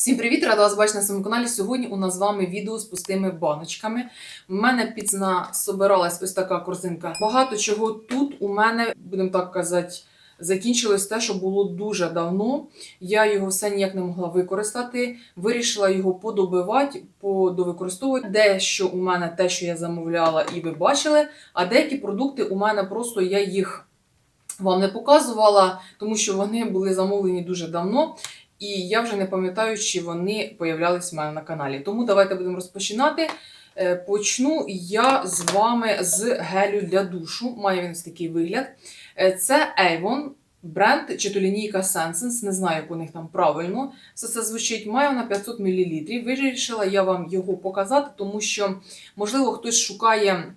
Всім привіт! Рада вас бачити на своєму каналі. Сьогодні у нас з вами відео з пустими баночками. У мене піцна собиралась ось така корзинка. Багато чого тут у мене, будемо так казати, закінчилось те, що було дуже давно. Я його все ніяк не могла використати. Вирішила його подобивати, подовикористовувати. Дещо у мене те, що я замовляла, і ви бачили. А деякі продукти у мене просто я їх вам не показувала, тому що вони були замовлені дуже давно. І я вже не пам'ятаю, чи вони появлялись в мене на каналі. Тому давайте будемо розпочинати. Е, Почну я з вами з гелю для душу. Має він такий вигляд. Е, Це Avon, бренд чи то лінійка Sensense, не знаю, як у них там правильно. Все це звучить. Має вона 500 мл. Вирішила я вам його показати, тому що, можливо, хтось шукає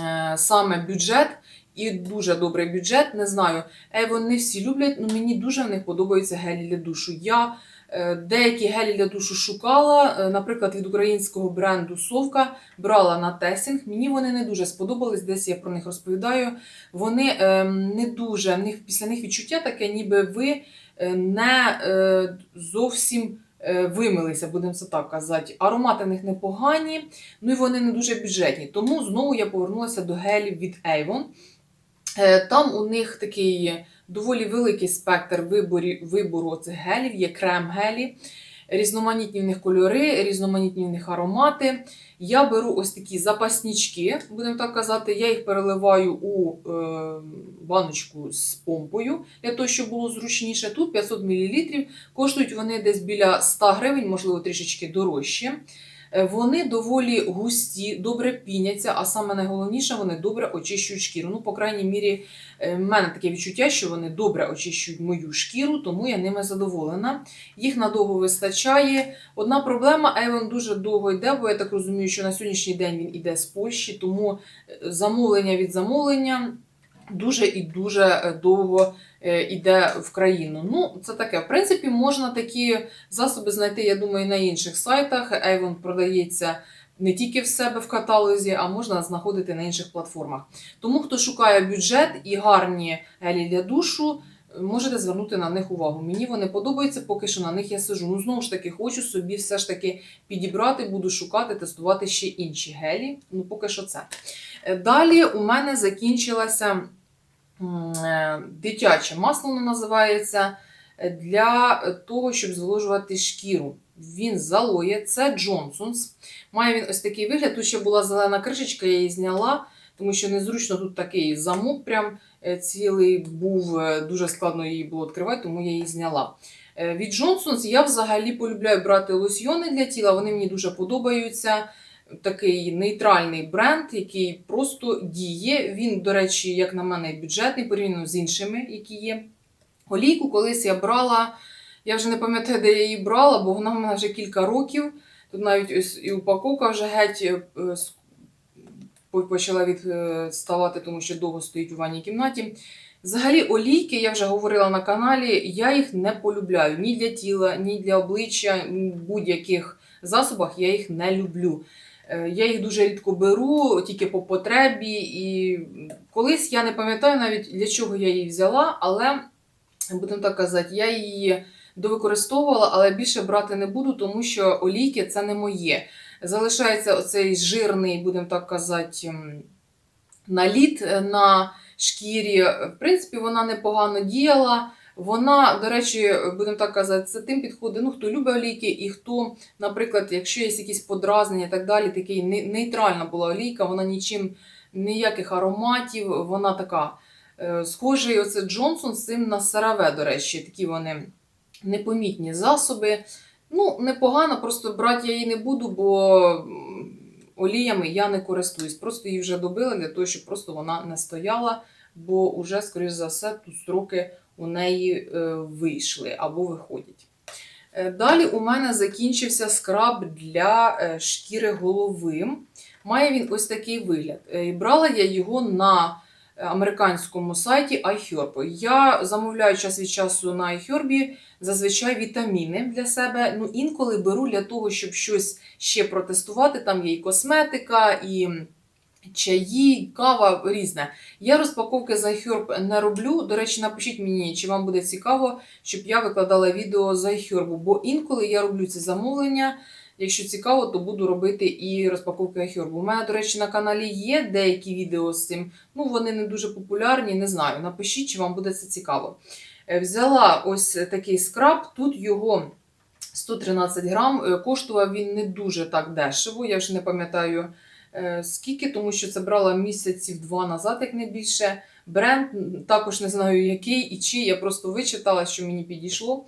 е, саме бюджет. І дуже добрий бюджет, не знаю. Avon не всі люблять, але мені дуже в них подобаються гелі для душу. Я е, деякі гелі для душу шукала, е, наприклад, від українського бренду Совка брала на тестінг. Мені вони не дуже сподобались, десь я про них розповідаю. Вони е, не дуже, в них, після них відчуття таке, ніби ви е, не зовсім. Вимилися, будемо це так казати. Аромати в них непогані, ну і вони не дуже бюджетні. Тому знову я повернулася до гелів від Avon. Е, Там у них такий доволі великий спектр виборі, вибору цих гелів, є крем-гелі, різноманітні в них кольори, різноманітні в них аромати. Я беру ось такі запаснічки, будемо так казати, я їх переливаю у е, баночку з помпою, для того, щоб було зручніше. Тут 500 мл, коштують вони десь біля 100 гривень, можливо, трішечки дорожче. Е, Вони доволі густі, добре піняться, а саме найголовніше, вони добре очищують шкіру. Ну, по крайній мірі, е, в мене таке відчуття, що вони добре очищують мою шкіру, тому я ними задоволена. Їх надовго вистачає. Одна проблема, Avon дуже довго йде, бо я так розумію, що на сьогоднішній день він іде з Польщі, тому е, замовлення від замовлення дуже і дуже е, довго е, йде в країну. Ну, це таке. В принципі, можна такі засоби знайти, я думаю, на інших сайтах. Avon продається не тільки в себе в каталозі, а можна знаходити на інших платформах. Тому, хто шукає бюджет і гарні гелі для душу, можете звернути на них увагу. Мені вони подобаються, поки що на них я сижу. Ну, знову ж таки, хочу собі все ж таки підібрати, буду шукати, тестувати ще інші гелі. Ну, поки що це. Е, Далі у мене закінчилася е, дитяче масло, воно називається, е, для того, щоб зволожувати шкіру. Він з алоє, це Johnson's. Має він ось такий вигляд. Тут ще була зелена кришечка, я її зняла, тому що незручно тут такий замок прям е, цілий був, е, дуже складно її було відкривати, тому я її зняла. Е, Від Johnson's я взагалі полюбляю брати лосьйони для тіла, вони мені дуже подобаються. Такий нейтральний бренд, який просто діє. Він, до речі, як на мене, бюджетний порівняно з іншими, які є. Олійку колись я брала, я вже не пам'ятаю, де я її брала, бо вона в мене вже кілька років. Тут навіть ось і упаковка вже геть е, почала відставати, тому що довго стоїть у ванній кімнаті. Взагалі, олійки, я вже говорила на каналі, я їх не полюбляю ні для тіла, ні для обличчя, ні в будь-яких засобах я їх не люблю. Е, Я їх дуже рідко беру, тільки по потребі. І колись я не пам'ятаю навіть для чого я її взяла, але будемо так казати, я її довикористовувала, але більше брати не буду, тому що олійки це не моє. Залишається оцей жирний, будемо так казати, наліт е, на шкірі. В принципі, вона непогано діяла. Вона, до речі, будемо так казати, це тим підходить, ну, хто любить олійки, і хто, наприклад, якщо є якісь подразнення і так далі, такий нейтральна була олійка, вона нічим, ніяких ароматів, вона така. е, Схожий оце Джонсон з цим на Сараве, до речі, такі вони непомітні засоби. Ну, непогано, просто брати я її не буду, бо оліями я не користуюсь. Просто її вже добила для того, щоб просто вона не стояла, бо вже, скоріш за все, тут строки у неї е, вийшли або виходять. Е, Далі у мене закінчився скраб для е, шкіри голови. Має він ось такий вигляд. Брала я його на американському сайті iHerb. Я замовляю час від часу на iHerb зазвичай вітаміни для себе. Ну, інколи беру для того, щоб щось ще протестувати. Там є і косметика, і чаї, кава різне. Я розпаковки з iHerb не роблю. До речі, напишіть мені, чи вам буде цікаво, щоб я викладала відео з iHerb, бо інколи я роблю ці замовлення. Якщо цікаво, то буду робити і розпаковки iHerb. У мене, до речі, на каналі є деякі відео з цим. Ну, вони не дуже популярні, не знаю. Напишіть, чи вам буде це цікаво. Е, Взяла ось такий скраб, тут його 113 грам. Е, Коштував він не дуже так дешево. Я вже не пам'ятаю скільки, тому що це брала місяців два назад, як не більше. Бренд також не знаю який і чи. Я просто вичитала, що мені підійшло.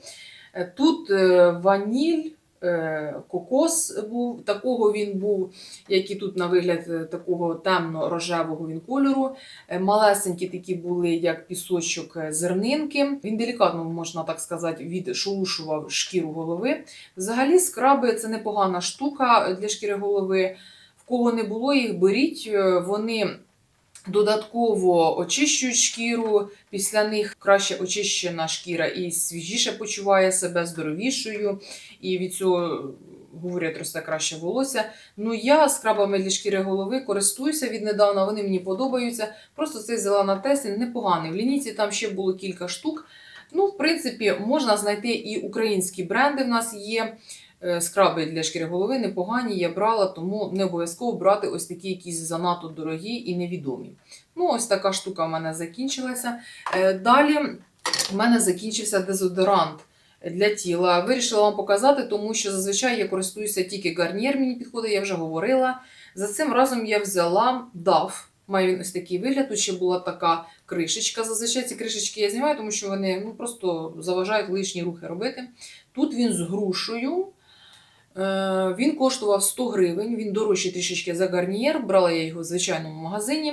Е, Тут е, ваніль, е, кокос був, такого він був, як і тут на вигляд е, такого темно-рожевого він кольору. Е, Малесенькі такі були, як пісочок е, зернинки. Він делікатно, можна так сказати, відшелушував шкіру голови. Взагалі, скраби це непогана штука для шкіри голови. Кого не було їх, беріть. Е, Вони додатково очищують шкіру. Після них краще очищена шкіра і свіжіше почуває себе здоровішою. І від цього говорять, росте краще волосся. Ну я скрабами для шкіри голови користуюся віднедавна, вони мені подобаються. Просто цей взяла на тесті непоганий. В лінійці там ще було кілька штук. Ну, в принципі, можна знайти і українські бренди. В нас є скраби для шкіри голови непогані. Я брала, тому не обов'язково брати ось такі якісь занадто дорогі і невідомі. Ну, ось така штука в мене закінчилася. Е, Далі в мене закінчився дезодорант для тіла. Вирішила вам показати, тому що зазвичай я користуюся тільки гарнієр, мені підходить, я вже говорила. За цим разом я взяла DAF. Має він ось такий вигляд. Тут ще була така кришечка. Зазвичай ці кришечки я знімаю, тому що вони ну, просто заважають лишні рухи робити. Тут він з грушею. Е, Він коштував 100 гривень, він дорожчий трішечки за гарнієр. Брала я його в звичайному магазині.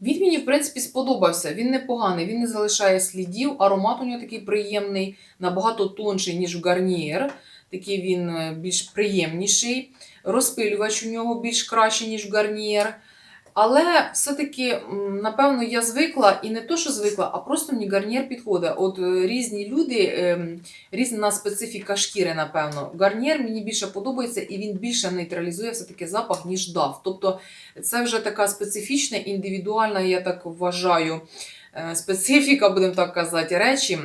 Він мені, в принципі, сподобався. Він непоганий, він не залишає слідів. Аромат у нього такий приємний, набагато тонший, ніж гарнієр. Такий він е, більш приємніший. Розпилювач у нього більш кращий, ніж гарнієр. Але все-таки, напевно, я звикла, і не то, що звикла, а просто мені гарнієр підходить. От е, різні люди, ем, різна специфіка шкіри, напевно. Гарнієр мені більше подобається і він більше нейтралізує все-таки запах, ніж дав. Тобто це вже така специфічна, індивідуальна, я так вважаю, е, специфіка, будемо так казати, речі,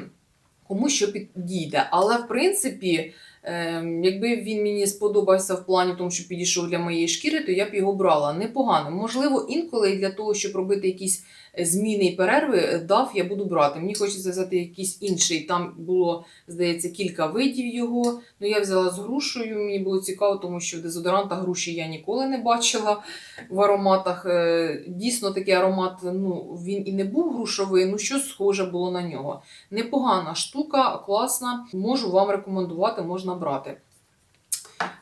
кому що підійде. Але в принципі. Ем, Якби він мені сподобався в плані тому, що підійшов для моєї шкіри, то я б його брала. Непогано. Можливо, інколи для того, щоб робити якісь зміни і перерви, е, дав я буду брати. Мені хочеться взяти якийсь інший. Там було, здається, кілька видів його. Ну я взяла з грушею. Мені було цікаво, тому що дезодоранта груші я ніколи не бачила в ароматах. Е, Дійсно, такий аромат, ну він і не був грушовий, ну щось схоже було на нього. Непогана штука, класна. Можу вам рекомендувати, можна брати.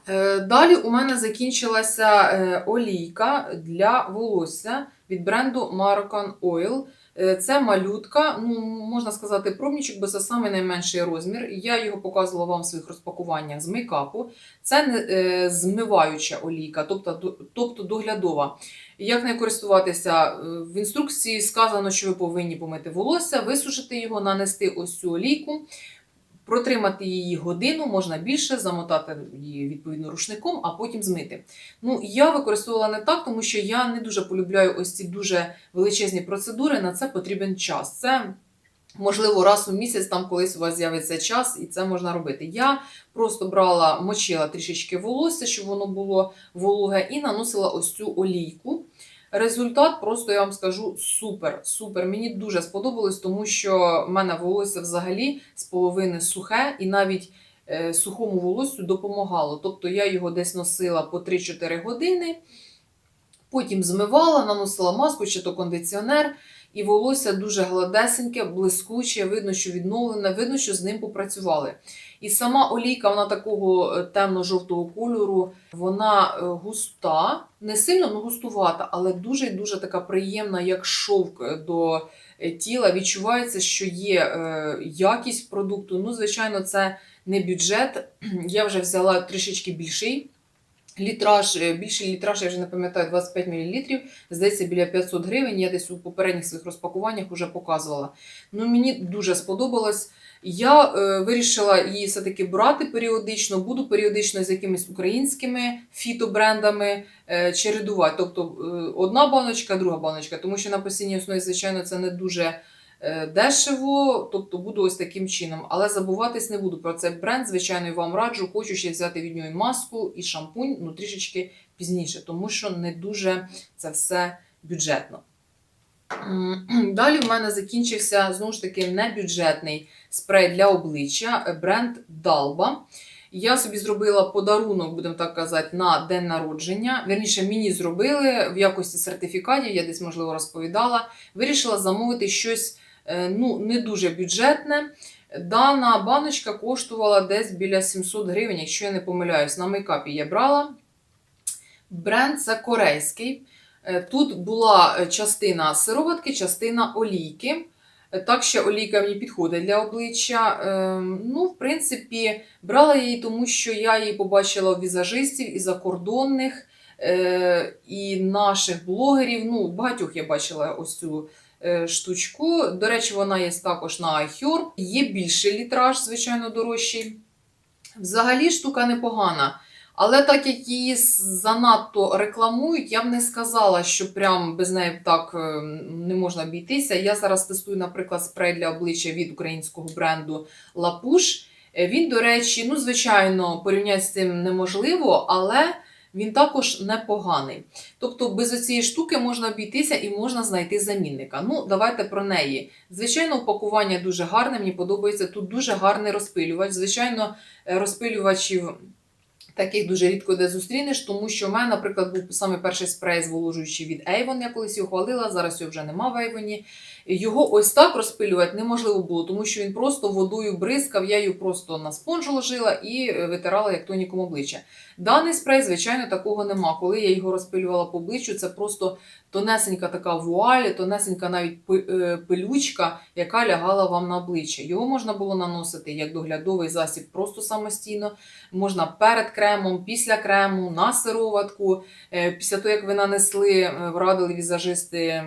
Е, Далі у мене закінчилася олійка для волосся від бренду Moroccan Oil. Е, Це малютка, ну можна сказати, пробнічок, бо це саме найменший розмір. Я його показувала вам в своїх розпакуваннях з мейкапу. Це не е, змиваюча олійка, тобто, тобто доглядова. Як нею користуватися? Е, В інструкції сказано, що ви повинні помити волосся, висушити його, нанести ось цю олійку, протримати її годину, можна більше, замотати її відповідно рушником, а потім змити. Ну, я використовувала не так, тому що я не дуже полюбляю ось ці дуже величезні процедури. На це потрібен час. Це можливо раз у місяць, там колись у вас з'явиться час, і це можна робити. Я просто брала, мочила трішечки волосся, щоб воно було вологе, і наносила ось цю олійку. Результат, просто я вам скажу, супер, супер. Мені дуже сподобалось, тому що в мене волосся взагалі з половини сухе, і навіть е, сухому волоссю допомагало. Тобто я його десь носила по 3-4 години, потім змивала, наносила маску чи то кондиціонер, і волосся дуже гладесеньке, блискуче, видно, що відновлене, видно, що з ним попрацювали. І сама олійка, вона такого е, темно-жовтого кольору, вона е, густа, не сильно, але густувата, але дуже дуже така приємна, як шовк е, до тіла. Відчувається, що є якість продукту. Ну, звичайно, це не бюджет. Я вже взяла трішечки більший. Літраж, е, більший літраж, я вже не пам'ятаю, 25 мл, здається, біля 500 гривень. Я десь у попередніх своїх розпакуваннях вже показувала. Ну, мені дуже сподобалось. Я е, вирішила її все-таки брати періодично, буду періодично з якимись українськими фітобрендами е, чередувати. Тобто е, одна баночка, друга баночка, тому що на постійній основі, звичайно, це не дуже дешево, тобто буду ось таким чином. Але забуватись не буду про цей бренд. Звичайно, вам раджу. Хочу ще взяти від нього і маску, і шампунь, ну трішечки пізніше, тому що не дуже це все бюджетно. Далі в мене закінчився знову ж таки небюджетний спрей для обличчя е, бренд Dalba. Я собі зробила подарунок, будемо так казати, на день народження. Вірніше, мені зробили в якості сертифікатів, я десь, можливо, розповідала. Вирішила замовити щось е, ну, не дуже бюджетне. Дана баночка коштувала десь біля 700 гривень, якщо я не помиляюсь. На мейкапі я брала. Бренд це корейський. Е, Тут була е, частина сироватки, частина олійки. Е, Так що олійка мені підходить для обличчя. Е, Ну, в принципі, брала її, тому що я її побачила у візажистів і закордонних, е, і наших блогерів. Ну, багатьох я бачила ось цю е, штучку. До речі, вона є також на iHerb. Є більший літраж, звичайно, дорожчий. Взагалі штука непогана. Але так як її занадто рекламують, я б не сказала, що прям без неї так е, не можна обійтися. Я зараз тестую, наприклад, спрей для обличчя від українського бренду Push. Е, Він, до речі, ну, звичайно, порівняти з цим неможливо, але він також непоганий. Тобто без цієї штуки можна обійтися і можна знайти замінника. Ну, давайте про неї. Звичайно, упакування дуже гарне, мені подобається. Тут дуже гарний розпилювач. Звичайно, е, розпилювачів. Таких дуже рідко де зустрінеш, тому що в мене, наприклад, був саме перший спрей зволожуючий від Avon, я колись його хвалила, зараз його вже нема в Avon. Його ось так розпилювати неможливо було, тому що він просто водою бризкав, я його просто на спонж ложила і е, витирала як тоніком обличчя. Даний спрей, звичайно, такого нема. Коли я його розпилювала по обличчю, це просто тонесенька така вуаль, тонесенька навіть е, пилючка, яка лягала вам на обличчя. Його можна було наносити як доглядовий засіб просто самостійно. Можна перед кремом, після крему, на сироватку. Е, Після того, як ви нанесли, е, радили візажисти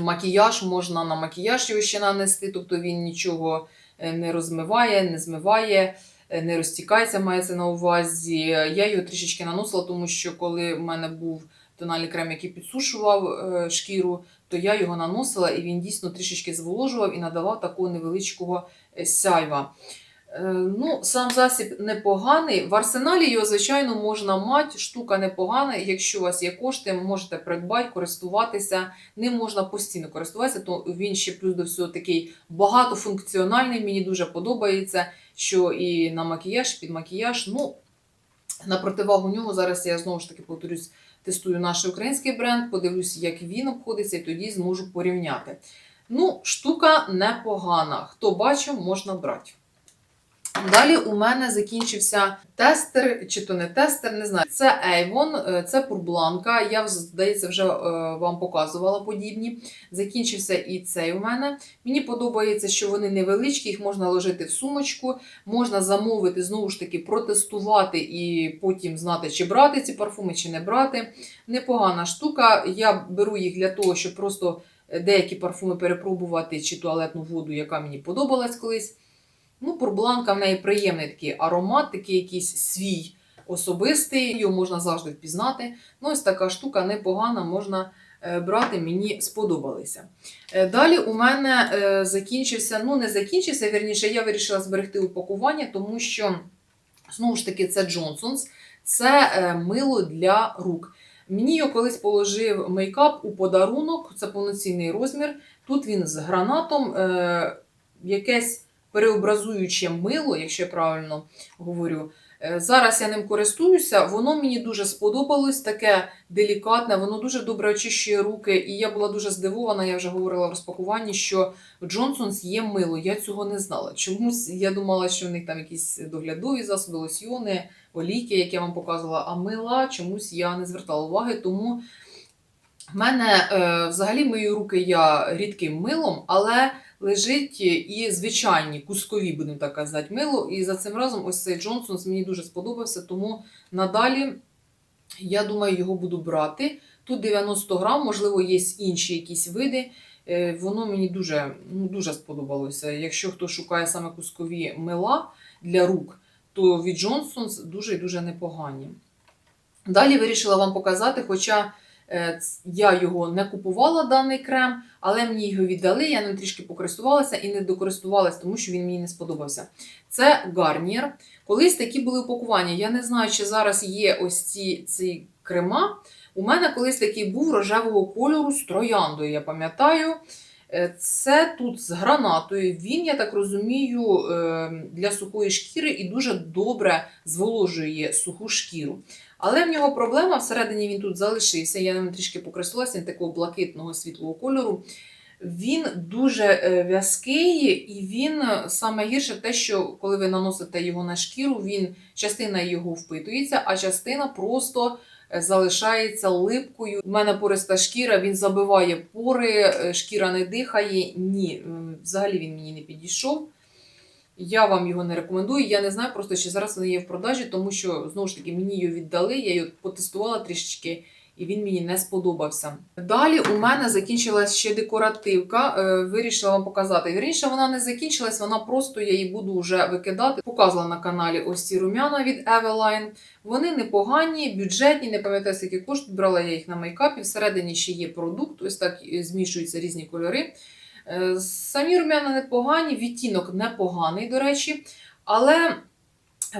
макіяж, можна на макіяж його ще нанести, тобто він нічого е, не розмиває, не змиває. Не розтікається, мається на увазі. Я його трішечки наносила, тому що коли в мене був тональний крем, який підсушував шкіру, то я його наносила і він дійсно трішечки зволожував і надавав такого невеличкого сяйва. Е, Ну, сам засіб непоганий. В арсеналі його, звичайно, можна мати. Штука непогана. Якщо у вас є кошти, можете придбати, користуватися. Ним можна постійно користуватися, то він ще плюс до всього такий багатофункціональний. Мені дуже подобається, що і на макіяж, під макіяж. Ну, на противагу нього зараз я знову ж таки повторюсь, тестую наш український бренд, подивлюся, як він обходиться, і тоді зможу порівняти. Ну, штука непогана. Хто бачив, можна брати. Далі у мене закінчився тестер, чи то не тестер, не знаю. Це Avon, е, це пурбланка. Я, здається, вже е, вам показувала подібні. Закінчився і цей у мене. Мені подобається, що вони невеличкі, їх можна ложити в сумочку, можна замовити, знову ж таки, протестувати і потім знати, чи брати ці парфуми, чи не брати. Непогана штука. Я беру їх для того, щоб просто деякі парфуми перепробувати, чи туалетну воду, яка мені подобалась колись. Ну, пурбланка в неї приємний такий аромат, такий якийсь свій особистий, його можна завжди впізнати. Ну, ось така штука непогана, можна е, брати, мені сподобалися. Е, Далі у мене е, закінчився, ну не закінчився, вірніше, я вирішила зберегти упакування, тому що, знову ж таки, це Johnson's, це мило для рук. Мені його колись положив мейкап у подарунок, це повноцінний розмір. Тут він з гранатом, якесь переобразуюче мило, якщо я правильно говорю. Е, Зараз я ним користуюся, воно мені дуже сподобалось, таке делікатне, воно дуже добре очищує руки. І я була дуже здивована, я вже говорила в розпакуванні, що Johnson's є мило. Я цього не знала. Чомусь я думала, що в них там якісь доглядові засоби, лосьйони, олійки, як я вам показувала, а мила чомусь я не звертала уваги. Тому в мене е, взагалі мию руки я рідким милом, але лежить і звичайні кускові, будемо так казати, мило. І за цим разом ось цей Джонсонс мені дуже сподобався, тому надалі я думаю, його буду брати. Тут 90 грам, можливо, є інші якісь види. Е, Воно мені дуже, ну, дуже сподобалося. Якщо хто шукає саме кускові мила для рук, то від Johnson's дуже і дуже непогані. Далі вирішила вам показати, хоча е, я його не купувала, даний крем, але мені його віддали, я ним трішки покористувалася і не докористувалася, тому що він мені не сподобався. Це гарнір. Колись такі були упакування. Я не знаю, чи зараз є ось ці, ці крема. У мене колись такий був рожевого кольору з трояндою, я пам'ятаю. Е, Це тут з гранатою. Він, я так розумію, е, для сухої шкіри і дуже добре зволожує суху шкіру. Але в нього проблема всередині він тут залишився. Я ним трішки покористувалася, він такого блакитного світлого кольору. Він дуже е, в'язкий, і він саме гірше те, що коли ви наносите його на шкіру, він частина його впитується, а частина просто залишається липкою. У мене пориста шкіра, він забиває пори, е, шкіра не дихає. Ні, е, взагалі він мені не підійшов. Я вам його не рекомендую. Я не знаю просто, чи зараз вони є в продажі, тому що знову ж таки мені його віддали, я його потестувала трішечки, і він мені не сподобався. Далі у мене закінчилась ще декоративка. е, Вирішила вам показати. Вірніше, вона не закінчилась, вона просто я її буду вже викидати. Показувала на каналі ось ці рум'яна від Eveline. Вони непогані, бюджетні, не пам'ятаю, скільки коштують. Брала я їх на мейкапі. Всередині ще є продукт, ось так змішуються різні кольори. Е, Самі рум'яна непогані, відтінок непоганий, до речі, але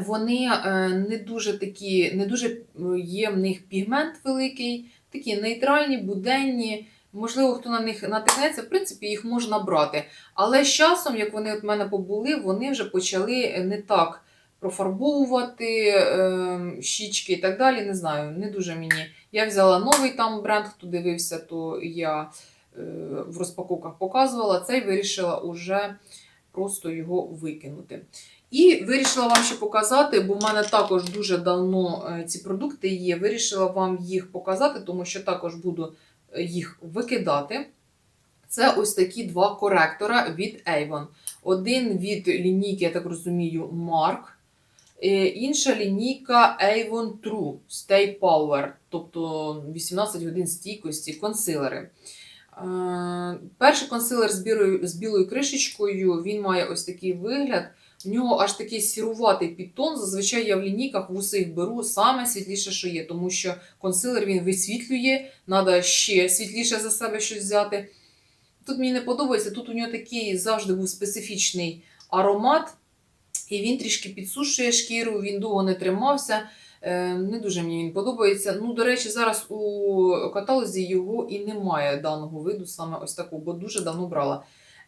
вони е, не дуже такі, не дуже е, є в них пігмент великий, такі нейтральні, буденні. Можливо, хто на них натикнеться, в принципі, їх можна брати. Але з часом, як вони от в мене побули, вони вже почали не так профарбовувати е, щічки і так далі. Не знаю, не дуже мені. Я взяла новий там бренд, хто дивився, то я в розпаковках показувала. Цей вирішила уже просто його викинути. І вирішила вам ще показати, бо в мене також дуже давно е, ці продукти є. Вирішила вам їх показати, тому що також буду е, їх викидати. Це ось такі два коректора від Avon. Один від лінійки, я так розумію, Mark. Е, Інша лінійка Avon True Stay Power, тобто 18 годин стійкості, консилери. Перший консилер з білою кришечкою, він має ось такий вигляд. В нього аж такий сіруватий підтон. Зазвичай я в лінійках в усіх беру саме світліше, що є, тому що консилер він висвітлює, треба ще світліше за себе щось взяти. Тут мені не подобається, тут у нього такий завжди був специфічний аромат, і він трішки підсушує шкіру, він довго не тримався. Е, Не дуже мені він подобається. Ну, до речі, зараз у каталозі його і немає даного виду, саме ось такого, бо дуже давно брала.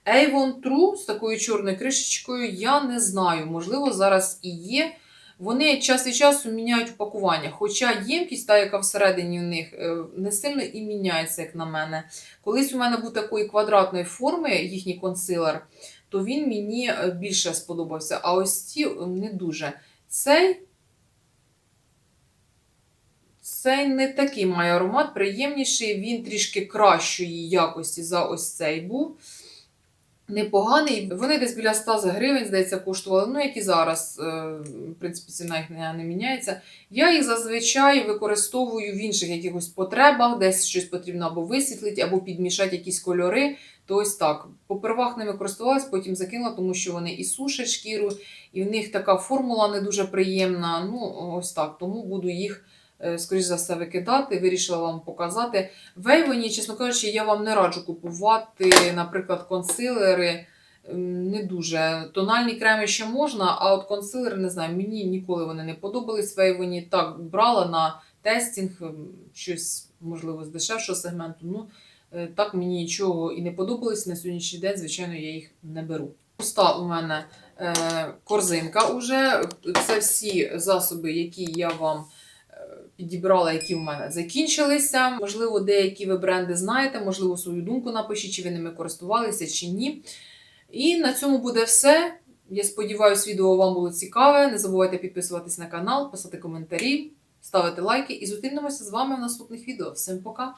Avon True з такою чорною кришечкою, я не знаю, можливо, зараз і є. Вони час від часу міняють упакування, хоча ємкість, та, яка всередині у них, е, не сильно і міняється, як на мене. Колись у мене був такої квадратної форми їхній консилер, то він мені е, більше сподобався. А ось ці е, не дуже. Цей, цей не такий має аромат, приємніший, він трішки кращої якості за ось цей був. Непоганий. Вони десь біля 100 гривень, здається, коштували. Ну, як і зараз, е, в принципі, ціна їх не, не міняється. Я їх зазвичай використовую в інших якихось потребах, десь щось потрібно або висвітлити, або підмішати якісь кольори. То ось так. Попервах ними користувалась, потім закинула, тому що вони і сушать шкіру, і в них така формула не дуже приємна. Ну, ось так. Тому буду їх, скоріш за все, викидати. Вирішила вам показати. В Avon, чесно кажучи, я вам не раджу купувати, наприклад, консилери. Не дуже. Тональні креми ще можна, а от консилери, не знаю, мені ніколи вони не подобались в Avon. Так, брала на тестінг щось, можливо, з дешевшого сегменту. Ну, е, так мені нічого і не подобалось. На сьогоднішній день, звичайно, я їх не беру. Пуста у мене е, корзинка уже. Це всі засоби, які я вам е, підібрала, які в мене закінчилися. Можливо, деякі ви бренди знаєте, можливо, свою думку напишіть, чи ви ними користувалися, чи ні. І на цьому буде все. Я сподіваюся, відео вам було цікаве. Не забувайте підписуватись на канал, писати коментарі, ставити лайки і зустрінемося з вами в наступних відео. Всім пока!